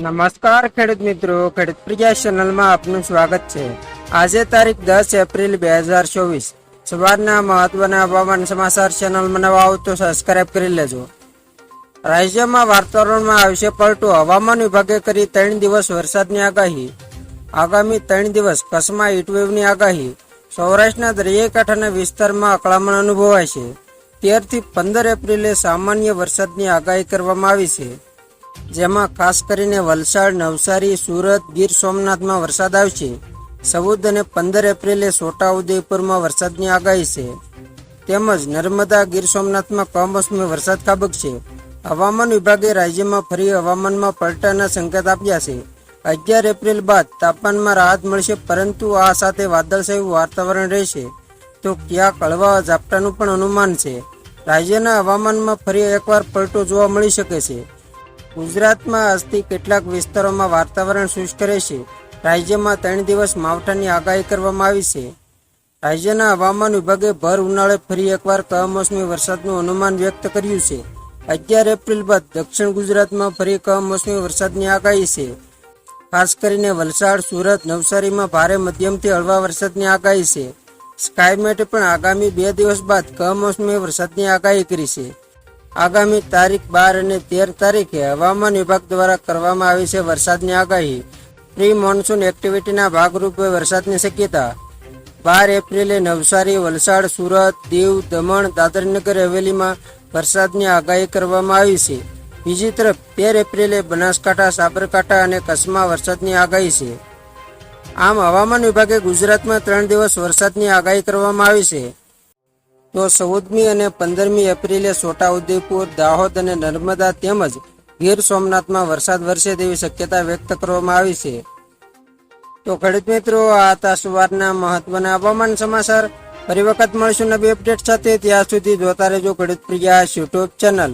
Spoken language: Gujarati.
નમસ્કાર, ખેડૂત મિત્રો. ખેડૂત પ્રજા ચેનલમાં આપનું સ્વાગત છે. આજે તારીખ દસ એપ્રિલ બે હજાર ચોવીસ. સવારના મહત્વના હવામાન સમાચાર ચેનલમાં નવા આવો તો સબસ્ક્રાઇબ કરી લેજો. રાજ્યમાં વાતાવરણમાં આવશે પલટો. હવામાન વિભાગે કરી ત્રણ દિવસ વરસાદની આગાહી. આગામી ત્રણ દિવસ કચ્છમાં હીટવેવની આગાહી. સૌરાષ્ટ્રના દરિયાકાંઠાના વિસ્તારમાં અકળામણ અનુભવાય છે. તેરથી પંદર એપ્રિલે સામાન્ય વરસાદની આગાહી કરવામાં આવી છે. જેમાં ખાસ કરીને વલસાડ, નવસારી, સુરત, ગીર સોમનાથમાં વરસાદ આવશે. ચૌદ અને પંદર એપ્રિલે છોટાઉદેપુરમાં વરસાદની આગાહી છે. તેમજ નર્મદા, ગીર સોમનાથમાં કમોસમી વરસાદ ખાબકશે. હવામાન વિભાગે રાજ્યમાં ફરી હવામાનમાં પલટાના સંકેત આપ્યા છે. અગિયાર એપ્રિલ બાદ તાપમાનમાં રાહત મળશે, પરંતુ આ સાથે વાદળછાયું વાતાવરણ રહેશે. તો ક્યાંક હળવા ઝાપટાનું પણ અનુમાન છે. રાજ્યના હવામાનમાં ફરી એકવાર પલટો જોવા મળી શકે છે. ગુજરાતમાં આજથી કેટલાક વિસ્તારોમાં વાતાવરણ શુષ્ક રહેશે. રાજ્યમાં ત્રણ દિવસ માવઠાની આગાહી કરવામાં આવી છે. રાજ્યના હવામાન વિભાગે ભર ઉનાળે ફરી એકવાર કમોસમી વરસાદનું અનુમાન વ્યક્ત કર્યું છે. અગિયાર એપ્રિલ બાદ દક્ષિણ ગુજરાતમાં ફરી કમોસમી વરસાદની આગાહી છે. ખાસ કરીને વલસાડ, સુરત, નવસારીમાં ભારે મધ્યમથી હળવા વરસાદની આગાહી છે. સ્કાયમેટે પણ આગામી બે દિવસ બાદ કમોસમી વરસાદની આગાહી કરી છે. આગામી તારીખ બાર અને તેર તારીખે હવામાન વિભાગ દ્વારા કરવામાં આવી છે વરસાદની આગાહી. પ્રી મોન્સૂન એક્ટિવિટીના ભાગરૂપે વરસાદની શક્યતા. બાર એપ્રિલે નવસારી, વલસાડ, સુરત, દીવ, દમણ, દાદરનગર હવેલીમાં વરસાદની આગાહી કરવામાં આવી છે. બીજી તરફ તેર એપ્રિલે બનાસકાંઠા, સાબરકાંઠા અને કચ્છમાં વરસાદની આગાહી છે. આમ હવામાન વિભાગે ગુજરાતમાં ત્રણ દિવસ વરસાદની આગાહી કરવામાં આવી છે. તો ચૌદમી અને પંદરમી એપ્રિલે છોટાઉદેપુર, દાહોદ અને નર્મદા તેમજ ગીર સોમનાથમાં વરસાદ વરસે તેવી શક્યતા વ્યક્ત કરવામાં આવી છે. તો ખેડૂત મિત્રો, આ હતા સવારના મહત્વના હવામાન સમાચાર. ફરી વખત મળીશું નવી અપડેટ સાથે. ત્યાં સુધી જોતા રહેજો ખેડૂત પ્રિયા યુટ્યુબ ચેનલ.